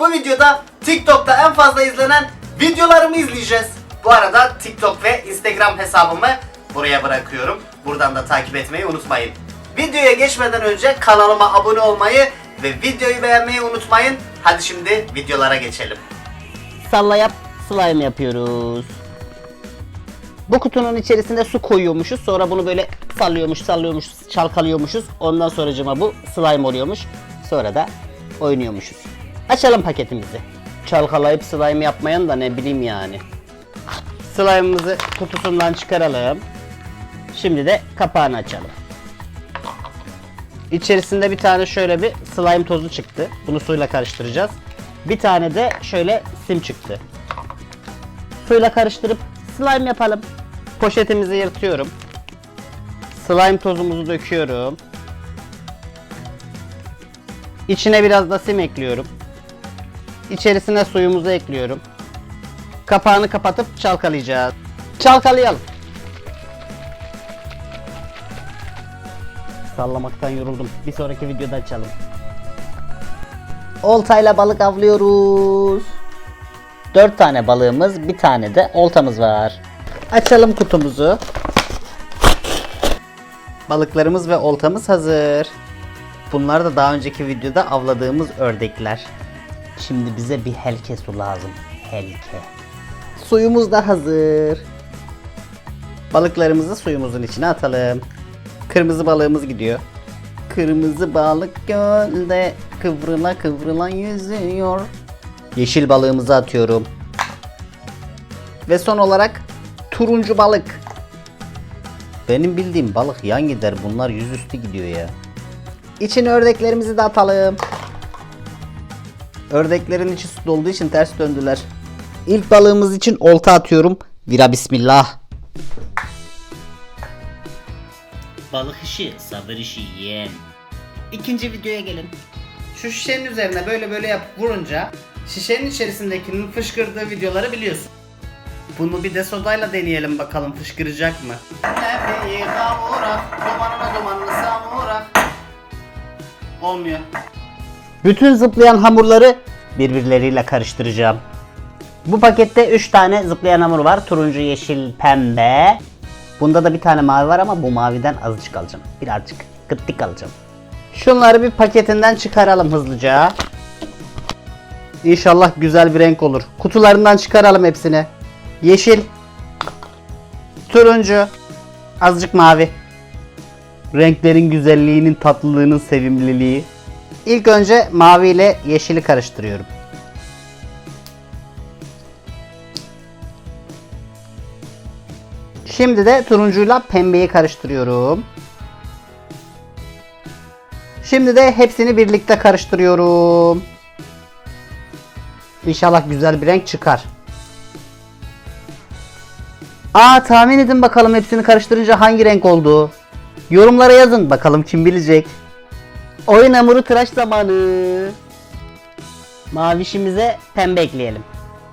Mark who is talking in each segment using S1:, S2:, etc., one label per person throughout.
S1: Bu videoda TikTok'ta en fazla izlenen videolarımı izleyeceğiz. Bu arada TikTok ve Instagram hesabımı buraya bırakıyorum. Buradan da takip etmeyi unutmayın. Videoya geçmeden önce kanalıma abone olmayı ve videoyu beğenmeyi unutmayın. Hadi şimdi videolara geçelim.
S2: Salla yap slime yapıyoruz. Bu kutunun içerisinde su koyuyormuşuz. Sonra bunu böyle sallıyormuş, sallıyormuşuz, çalkalıyormuşuz. Ondan sonracıma bu slime oluyormuş. Sonra da oynuyormuşuz. Açalım paketimizi. Çalkalayıp slime yapmayan da ne bileyim yani. Slime'ımızı kutusundan çıkaralım. Şimdi de kapağını açalım. İçerisinde bir tane şöyle bir slime tozu çıktı. Bunu suyla karıştıracağız. Bir tane de şöyle sim çıktı. Suyla karıştırıp slime yapalım. Poşetimizi yırtıyorum. Slime tozumuzu döküyorum. İçine biraz da sim ekliyorum. İçerisine suyumuzu ekliyorum. Kapağını kapatıp çalkalayacağız. Çalkalayalım. Sallamaktan yoruldum. Bir sonraki videoda açalım. Oltayla balık avlıyoruz. 4 tane balığımız, bir tane de oltamız var. Açalım kutumuzu. Balıklarımız ve oltamız hazır. Bunlar da daha önceki videoda avladığımız ördekler. Şimdi bize bir helke su lazım. Helke. Suyumuz da hazır. Balıklarımızı suyumuzun içine atalım. Kırmızı balığımız gidiyor. Kırmızı balık gölde kıvrıla kıvrıla yüzüyor. Yeşil balığımızı atıyorum. Ve son olarak turuncu balık. Benim bildiğim balık yan gider. Bunlar yüzüstü gidiyor ya. İçine ördeklerimizi de atalım. Ördeklerin içi su dolduğu için ters döndüler. İlk balığımız için olta atıyorum. Vira bismillah. Balık işi, sabır işi yeğen. İkinci videoya gelin. Şu şişenin üzerine böyle böyle yap vurunca şişenin içerisindekinin fışkırdığı videoları biliyorsun. Bunu bir de sodayla deneyelim bakalım fışkıracak mı? Olmuyor. Bütün zıplayan hamurları birbirleriyle karıştıracağım. Bu pakette 3 tane zıplayan hamur var. Turuncu, yeşil, pembe. Bunda da bir tane mavi var ama bu maviden azıcık alacağım. Birazcık kıttık alacağım. Şunları bir paketinden çıkaralım hızlıca. İnşallah güzel bir renk olur. Kutularından çıkaralım hepsini. Yeşil. Turuncu. Azıcık mavi. Renklerin güzelliğinin, tatlılığının sevimliliği. İlk önce mavi ile yeşili karıştırıyorum. Şimdi de turuncuyla pembeyi karıştırıyorum. Şimdi de hepsini birlikte karıştırıyorum. İnşallah güzel bir renk çıkar. Aa tahmin edin bakalım hepsini karıştırınca hangi renk oldu. Yorumlara yazın bakalım kim bilecek. Oyun hamuru tıraş zamanı. Mavişimize pembe ekleyelim.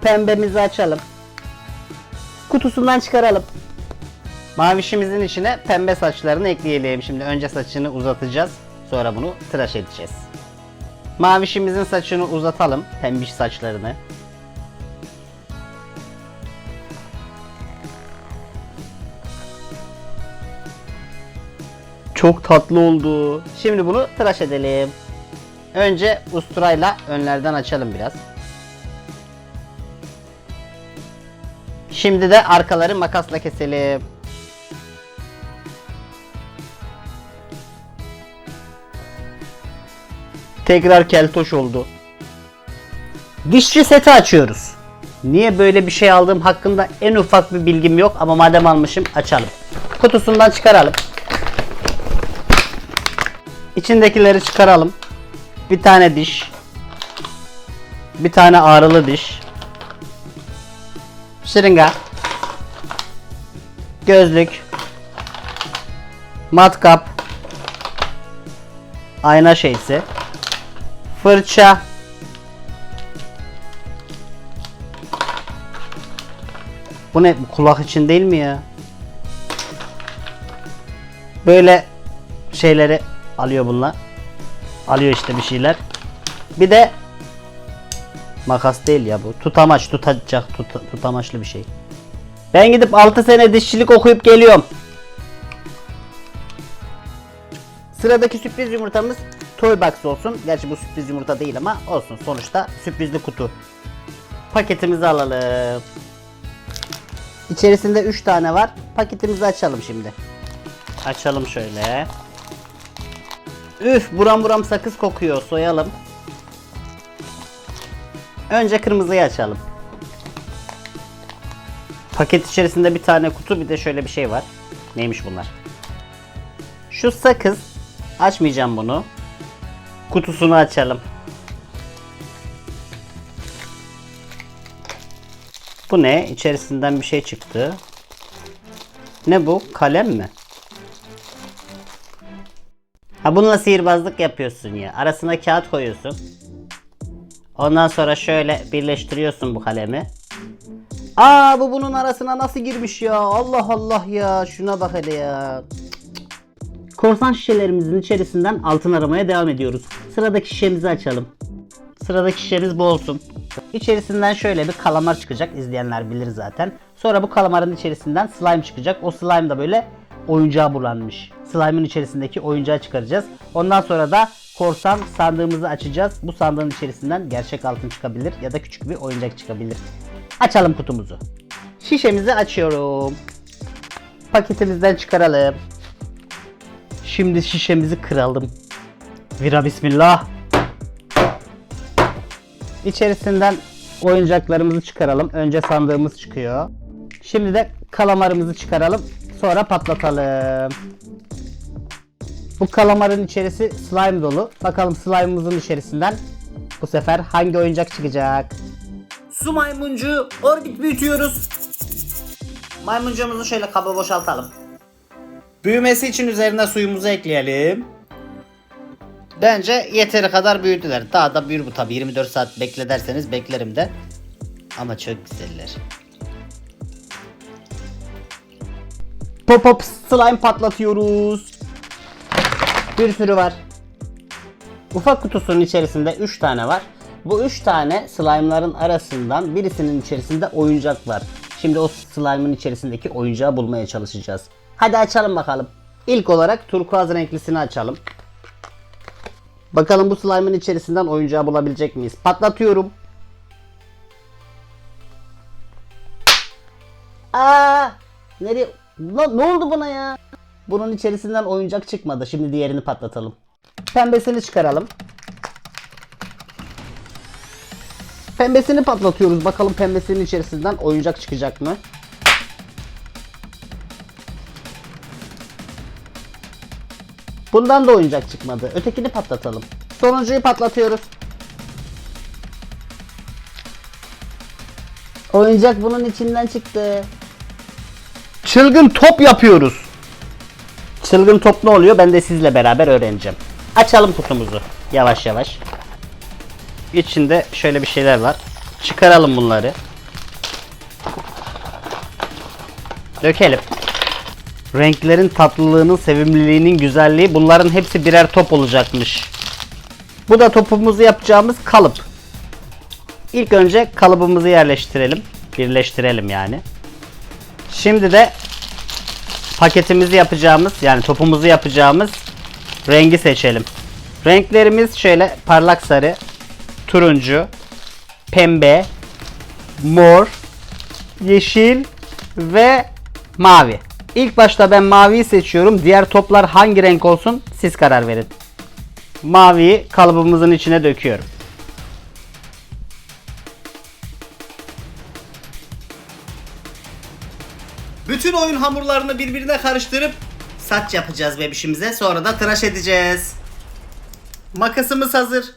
S2: Pembemizi açalım. Kutusundan çıkaralım. Mavişimizin içine pembe saçlarını ekleyelim. Şimdi önce saçını uzatacağız. Sonra bunu tıraş edeceğiz. Mavişimizin saçını uzatalım. Pembiş saçlarını. Çok tatlı oldu. Şimdi bunu tıraş edelim. Önce usturayla önlerden açalım biraz. Şimdi de arkaları makasla keselim. Tekrar keltoş oldu. Dişçi seti açıyoruz. Niye böyle bir şey aldığım hakkında en ufak bir bilgim yok ama madem almışım açalım. Kutusundan çıkaralım. İçindekileri çıkaralım. Bir tane diş. Bir tane ağrılı diş. Şırınga. Gözlük. Matkap. Ayna şeysi. Fırça. Bu ne? Bu kulak için değil mi ya? Böyle şeyleri alıyor bunlar. Alıyor işte bir şeyler. Bir de Makas değil ya bu. Tutamaç, tutacak, tut- tutamaçlı bir şey. Ben gidip 6 sene dişçilik okuyup geliyorum. Sıradaki sürpriz yumurtamız Toy Box olsun. Gerçi bu sürpriz yumurta değil ama olsun. Sonuçta sürprizli kutu. Paketimizi alalım. İçerisinde 3 tane var. Paketimizi açalım şimdi. Açalım şöyle. Üf buram buram sakız kokuyor. Soyalım. Önce kırmızıyı açalım. Paket içerisinde bir tane kutu bir de şöyle bir şey var. Neymiş bunlar? Şu sakız. Açmayacağım bunu. Kutusunu açalım. Bu ne? İçerisinden bir şey çıktı. Ne bu? Kalem mi? Ha bununla sihirbazlık yapıyorsun ya. Arasına kağıt koyuyorsun. Ondan sonra şöyle birleştiriyorsun bu kalemi. Aa bu bunun arasına nasıl girmiş ya? Allah Allah ya. Şuna bak hele ya. Korsan şişelerimizin içerisinden altın aramaya devam ediyoruz. Sıradaki şişemizi açalım. Sıradaki şişemiz bu olsun. İçerisinden şöyle bir kalamar çıkacak. İzleyenler bilir zaten. Sonra bu kalamarın içerisinden slime çıkacak. O slime da böyle oyuncağa bulanmış. Slime'ın içerisindeki oyuncağı çıkaracağız. Ondan sonra da korsan sandığımızı açacağız. Bu sandığın içerisinden gerçek altın çıkabilir ya da küçük bir oyuncak çıkabilir. Açalım kutumuzu. Şişemizi açıyorum. Paketimizden çıkaralım. Şimdi şişemizi kıralım. Vira bismillah. İçerisinden oyuncaklarımızı çıkaralım. Önce sandığımız çıkıyor. Şimdi de kalamarımızı çıkaralım. Sonra patlatalım. Bu kalamarın içerisi slime dolu. Bakalım slime'ımızın içerisinden bu sefer hangi oyuncak çıkacak? Su maymuncu orbit büyütüyoruz. Maymuncuğumuzu şöyle kaba boşaltalım. Büyümesi için üzerine suyumuzu ekleyelim. Bence yeteri kadar büyüdüler. Daha da büyür bu tabi. 24 saat bekle derseniz beklerim de. Ama çok güzeller. Pop pop slime patlatıyoruz. Bir sürü var. Ufak kutusunun içerisinde 3 tane var. Bu 3 tane slime'ların arasından birisinin içerisinde oyuncak var. Şimdi o slime'ın içerisindeki oyuncağı bulmaya çalışacağız. Hadi açalım bakalım. İlk olarak turkuaz renklisini açalım. Bakalım bu slime'ın içerisinden oyuncağı bulabilecek miyiz? Patlatıyorum. Aa! Nereye? Ne, ne oldu buna ya? Bunun içerisinden oyuncak çıkmadı. Şimdi diğerini patlatalım. Pembesini çıkaralım. Pembesini patlatıyoruz. Bakalım pembesinin içerisinden oyuncak çıkacak mı? Bundan da oyuncak çıkmadı. Ötekini patlatalım. Sonuncuyu patlatıyoruz. Oyuncak bunun içinden çıktı. Çılgın top yapıyoruz. Çılgın top ne oluyor? Ben de sizle beraber öğreneceğim. Açalım kutumuzu. Yavaş yavaş. İçinde şöyle bir şeyler var. Çıkaralım bunları. Dökelim. Renklerin tatlılığının, sevimliliğinin güzelliği bunların hepsi birer top olacakmış. Bu da topumuzu yapacağımız kalıp. İlk önce kalıbımızı yerleştirelim. Birleştirelim yani. Şimdi de paketimizi yapacağımız yani topumuzu yapacağımız rengi seçelim. Renklerimiz şöyle parlak sarı, turuncu, pembe, mor, yeşil ve mavi. İlk başta ben maviyi seçiyorum. Diğer toplar hangi renk olsun siz karar verin. Maviyi kalıbımızın içine döküyorum. Bütün oyun hamurlarını birbirine karıştırıp saç yapacağız bebişimize. Sonra da tıraş edeceğiz. Makasımız hazır.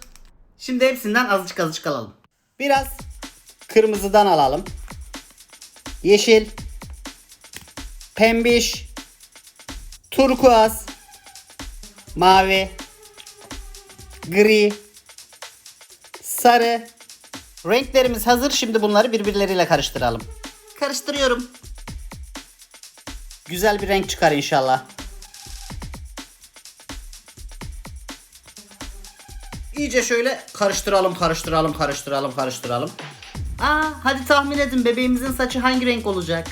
S2: Şimdi hepsinden azıcık azıcık alalım. Biraz kırmızıdan alalım. Yeşil, pembiş, turkuaz, mavi, gri, sarı. Renklerimiz hazır. Şimdi bunları birbirleriyle karıştıralım. Karıştırıyorum. Güzel bir renk çıkar inşallah. iyice şöyle karıştıralım, karıştıralım, karıştıralım, karıştıralım. Aa, hadi tahmin edin bebeğimizin saçı hangi renk olacak?